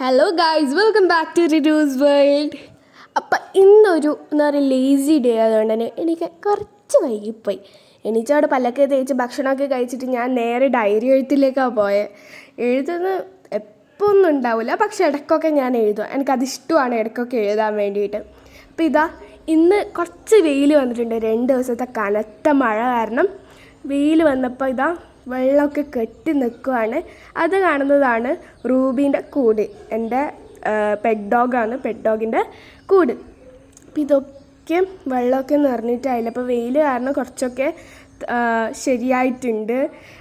Hello guys welcome back to reduce world അപ്പം ഇന്നൊരു എന്താ പറയുക ലേസി ഡേ ആയതുകൊണ്ട് തന്നെ എനിക്ക് കുറച്ച് വൈകിപ്പോയി. എണീച്ചവിടെ പല്ലൊക്കെ തേച്ച് ഭക്ഷണമൊക്കെ കഴിച്ചിട്ട് ഞാൻ നേരെ ഡയറി എഴുത്തിലേക്കാണ് പോയത് എഴുതുന്ന എപ്പോൾ ഒന്നും ഉണ്ടാവില്ല പക്ഷേ ഇടയ്ക്കൊക്കെ ഞാൻ എഴുതും. എനിക്കതിഷ്ടമാണ് ഇടയ്ക്കൊക്കെ എഴുതാൻ വേണ്ടിയിട്ട്. അപ്പോൾ ഇതാ ഇന്ന് കുറച്ച് വെയിൽ വന്നിട്ടുണ്ട്. രണ്ട് ദിവസത്തെ കനത്ത മഴ കാരണം വെയിൽ വന്നപ്പോൾ ഇതാ വെള്ളമൊക്കെ കെട്ടി നിൽക്കുവാണ്. അത് കാണുന്നതാണ് റൂബീന്റെ കൂട്. എന്റെ പെറ്റ് ഡോഗാണ് പെറ്റ് ഡോഗിന്റെ കൂട്. അപ്പം ഇതൊക്കെ വെള്ളമൊക്കെ നിറഞ്ഞിട്ടായില്ല അപ്പോൾ വെയിൽ കാരണം കുറച്ചൊക്കെ ശരിയായിട്ടുണ്ട്.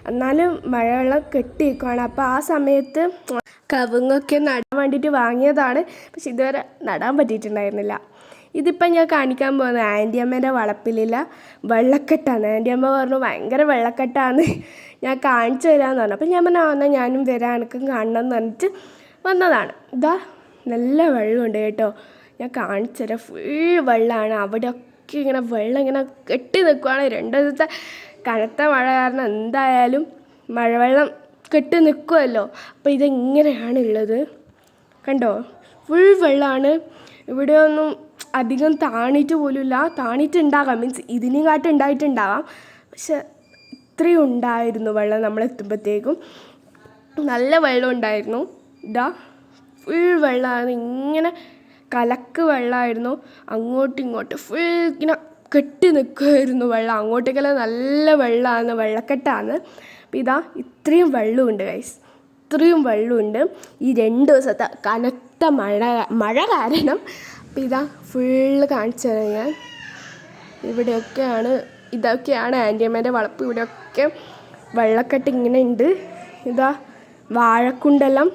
എന്നാലും മഴവെള്ളം കെട്ടി നിൽക്കുവാണ് അപ്പോൾ ആ സമയത്ത് കവുങ്ങൊക്കെ നടാൻ വേണ്ടിയിട്ട് വാങ്ങിയതാണ്. പക്ഷെ ഇതുവരെ നടാൻ പറ്റിയിട്ടുണ്ടായിരുന്നില്ല. ഇതിപ്പം ഞാൻ കാണിക്കാൻ പോകുന്നത് ആന്റിയമ്മേന്റെ വളപ്പിലില്ല വെള്ളക്കെട്ടാണ്. ആന്റിയമ്മ പറഞ്ഞു ഭയങ്കര വെള്ളക്കെട്ടാണ്. ഞാൻ കാണിച്ചു തരാമെന്ന് പറഞ്ഞു. അപ്പം ഞാൻ പറഞ്ഞു ആ എന്നാൽ ഞാനും വരാം എനിക്കും കാണണം എന്ന് പറഞ്ഞിട്ട് വന്നതാണ്. ഇതാ നല്ല വെള്ളമുണ്ട് കേട്ടോ. ഞാൻ കാണിച്ചു തരാം. ഫുൾ വെള്ളമാണ് അവിടെയൊക്കെ ഇങ്ങനെ വെള്ളം ഇങ്ങനെ കെട്ടി നിൽക്കുവാണ് രണ്ട് ദിവസത്തെ കനത്ത മഴ കാരണം എന്തായാലും മഴവെള്ളം കെട്ടി നിൽക്കുമല്ലോ അപ്പോൾ ഇതെങ്ങനെയാണ് ഉള്ളത് കണ്ടോ ഫുൾ വെള്ളമാണ് ഇവിടെയൊന്നും അധികം താണിട്ട് പോലുമില്ല. താണിട്ടുണ്ടാകാം. മീൻസ് ഇതിനെയും കാട്ടുണ്ടായിട്ടുണ്ടാവാം പക്ഷെ ഇത്രയും ഉണ്ടായിരുന്നു വെള്ളം നമ്മളെത്തുമ്പോഴത്തേക്കും നല്ല വെള്ളം ഉണ്ടായിരുന്നു. ഇതാ ഫുൾ വെള്ളമാണ്. ഇങ്ങനെ കലക്ക് വെള്ളമായിരുന്നു. അങ്ങോട്ടും ഇങ്ങോട്ടും ഫുൾ ഇങ്ങനെ കെട്ടി നിൽക്കുമായിരുന്നു വെള്ളം. അങ്ങോട്ടേക്കെല്ലാം നല്ല വെള്ളമാണ് വെള്ളക്കെട്ടാണ്. അപ്പം ഇതാ ഇത്രയും വെള്ളമുണ്ട് ഗൈസ് ഇത്രയും വെള്ളമുണ്ട്. ഈ രണ്ട് ദിവസത്തെ കനത്ത മഴ മഴ കാരണം അപ്പം ഇതാ ഫുള്ള് കാണിച്ചു തരാം ഞാൻ. ഇവിടെയൊക്കെയാണ് ഇതൊക്കെയാണ് ആന്റിയമ്മേന്റെ വളപ്പ്. ഇവിടെയൊക്കെ വെള്ളക്കെട്ട് ഇങ്ങനെ ഉണ്ട് ഇതാ വാഴക്കുണ്ടെല്ലാം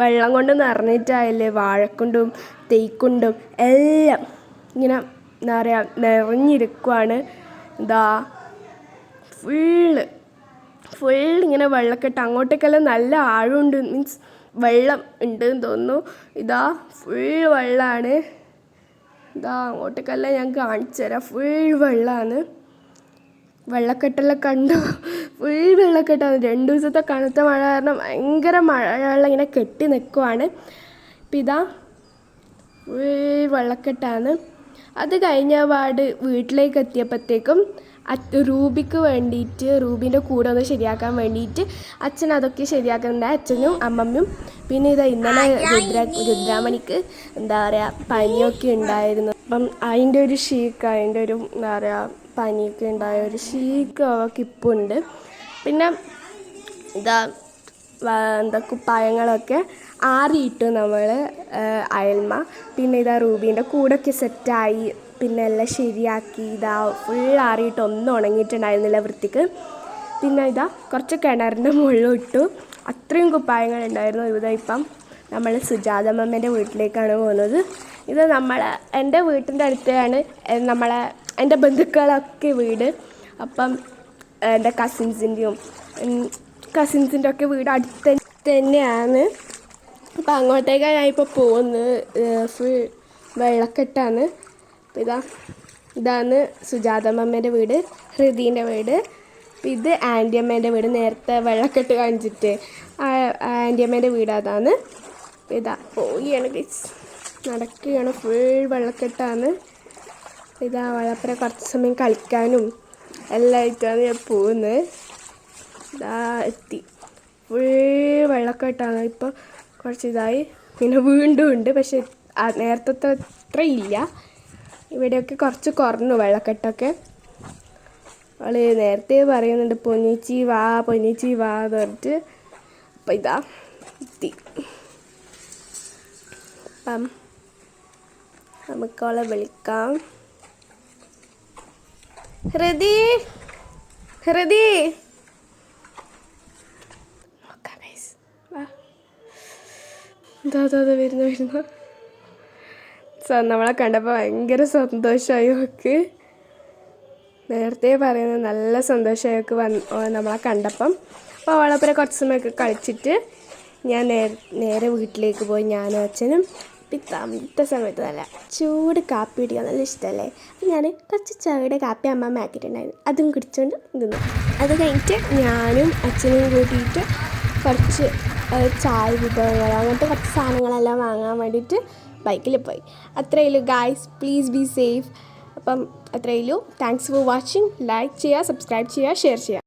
വെള്ളം കൊണ്ട് നിറഞ്ഞിട്ടായല്ലേ വാഴക്കുണ്ടും തേക്കുണ്ടും എല്ലാം ഇങ്ങനെ എന്താ പറയുക നിറഞ്ഞിരിക്കുവാണ്. ഇതാ ഫുള്ള് ഫുൾ ഇങ്ങനെ വെള്ളക്കെട്ട്. അങ്ങോട്ടേക്കെല്ലാം നല്ല ആഴമുണ്ട്. മീൻസ് വെള്ളം ഉണ്ട് എന്ന് തോന്നുന്നു. ഇതാ ഫുൾ വെള്ളമാണ് ഇതാ അങ്ങോട്ടേക്കെല്ലാം ഞാൻ കാണിച്ചു തരാം ഫുൾ വെള്ളമാണ് വെള്ളക്കെട്ടെല്ലാം കണ്ടു. ഫുൾ വെള്ളക്കെട്ടാണ് രണ്ട് ദിവസത്തെ കനത്ത മഴ കാരണം ഭയങ്കര മഴവെള്ളം ഇങ്ങനെ കെട്ടി നിൽക്കുവാണ് അപ്പം ഇതാ ഫുൾ വെള്ളക്കെട്ടാണ്. അത് കഴിഞ്ഞ പാട് വീട്ടിലേക്ക് എത്തിയപ്പോഴത്തേക്കും റൂബിക്ക് വേണ്ടിയിട്ട് റൂബിന്റെ കൂടെ ഒന്ന് ശരിയാക്കാൻ വേണ്ടിയിട്ട് അച്ഛൻ അതൊക്കെ ശരിയാക്കുന്നുണ്ട്. അച്ഛനും അമ്മമ്മയും. പിന്നെ ഇതാ ഇന്നലെ രുദ്ര രുദ്രാമണിക്ക് എന്താ പറയുക പനിയൊക്കെ ഉണ്ടായിരുന്നു. അപ്പം അതിന്റെ ഒരു ഷീക്ക് അതിന്റെ ഒരു എന്താ പറയുക പനിയൊക്കെ ഉണ്ടായ ഒരു ഷീക്ക് അവൾക്ക് ഇപ്പോൾ ഉണ്ട് പിന്നെ ഇതാ എന്താ കുപ്പായങ്ങളൊക്കെ ആറിയിട്ടു നമ്മൾ അയൽമ. പിന്നെ ഇതാ റൂബീന്റെ കൂടൊക്കെ സെറ്റായി. പിന്നെ എല്ലാം ശരിയാക്കി. ഇതാ ഫുൾ ആറിയിട്ട് ഒന്നും ഉണങ്ങിയിട്ടുണ്ടായിരുന്നില്ല വൃത്തിക്ക്. പിന്നെ ഇതാ കുറച്ച് കിണറിന്റെ മുകളിൽ ഇട്ടു. അത്രയും കുപ്പായങ്ങളുണ്ടായിരുന്നു. ഇതാ ഇപ്പം നമ്മൾ സുജാതമ്മേന്റെ വീട്ടിലേക്കാണ് പോകുന്നത്. ഇത് നമ്മളെ എന്റെ വീട്ടിന്റെ അടുത്താണ് നമ്മളെ എന്റെ ബന്ധുക്കളൊക്കെ വീട്. അപ്പം എന്റെ കസിൻസിന്റെയും കസിൻസിന്റെ ഒക്കെ വീട് അടുത്ത് തന്നെയാണ് അപ്പം അങ്ങോട്ടേക്കാണ് ഞാൻ ഇപ്പോൾ പോകുന്നത് ഫുൾ വെള്ളക്കെട്ടാണ്. അപ്പം ഇതാ ഇതാണ് സുജാതമ്മേന്റെ വീട് ഹൃദീന്റെ വീട്. ഇത് ആന്റിയമ്മേന്റെ വീട്. നേരത്തെ വെള്ളക്കെട്ട് കാണിച്ചിട്ട് ആന്റിയമ്മേന്റെ വീട് അതാണ്. ഇതാ പോവുകയാണ് നടക്കുകയാണ്. ഫുൾ വെള്ളക്കെട്ടാണ്. ഇതാ വളപ്പുറ കുറച്ച് സമയം കളിക്കാനും എല്ലാം ആയിട്ടാണ് ഞാൻ പോകുന്നത് ഇതാ എത്തി. ഫുൾ വെള്ളക്കെട്ടാണ്. ഇപ്പോൾ കുറച്ച് ഇതായി. പിന്നെ വീണ്ടും ഉണ്ട്. പക്ഷെ നേരത്തെ അത്ര ഇല്ല ഇവിടെയൊക്കെ കുറച്ച് കുറഞ്ഞു വെള്ളക്കെട്ടൊക്കെ. അവൾ നേരത്തെ പറയുന്നുണ്ട് പൊന്നിച്ചി വാ പൊന്നിച്ചി വാ എന്ന് പറഞ്ഞിട്ട്. അപ്പം ഇതാ എത്തി. അപ്പം നമുക്ക് അവളെ വിളിക്കാം. ഹൃദി ഹൃദി. ദാ ദാ വരുന്നു വരുന്നു. സോ നമ്മളെ കണ്ടപ്പോൾ ഭയങ്കര സന്തോഷമായി ഒക്കെ നേരത്തെ പറയുന്നത് നല്ല സന്തോഷമായി അവൾക്ക് വന്ന് നമ്മളെ കണ്ടപ്പം. അപ്പോൾ അവളപ്പുറം കുറച്ച് സമയമൊക്കെ കളിച്ചിട്ട് ഞാൻ നേരെ വീട്ടിലേക്ക് പോയി ഞാനും അച്ഛനും ഇപ്പം തണുത്ത സമയത്ത് നല്ല ചൂട് കാപ്പി കുടിക്കാൻ നല്ല ഇഷ്ടമല്ലേ അപ്പം ഞാൻ കുറച്ച് ചായയുടെ കാപ്പി അമ്മ ആക്കിയിട്ടുണ്ടായിരുന്നു. അതും കുടിച്ചുകൊണ്ട് നിന്നു. അത് കഴിഞ്ഞിട്ട് ഞാനും അച്ഛനും കൂട്ടിയിട്ട് കുറച്ച് ചായ വിഭവങ്ങൾ അങ്ങനത്തെ കുറച്ച് സാധനങ്ങളെല്ലാം വാങ്ങാൻ വേണ്ടിയിട്ട് ബൈക്കിൽ പോയി. അത്രയേ ഉള്ളൂ ഗായ്സ്. പ്ലീസ് ബി സേഫ് അപ്പം അത്രയേ ഉള്ളൂ. താങ്ക്സ് ഫോർ വാച്ചിങ് ലൈക്ക് ചെയ്യുക സബ്സ്ക്രൈബ് ചെയ്യുക ഷെയർ ചെയ്യുക.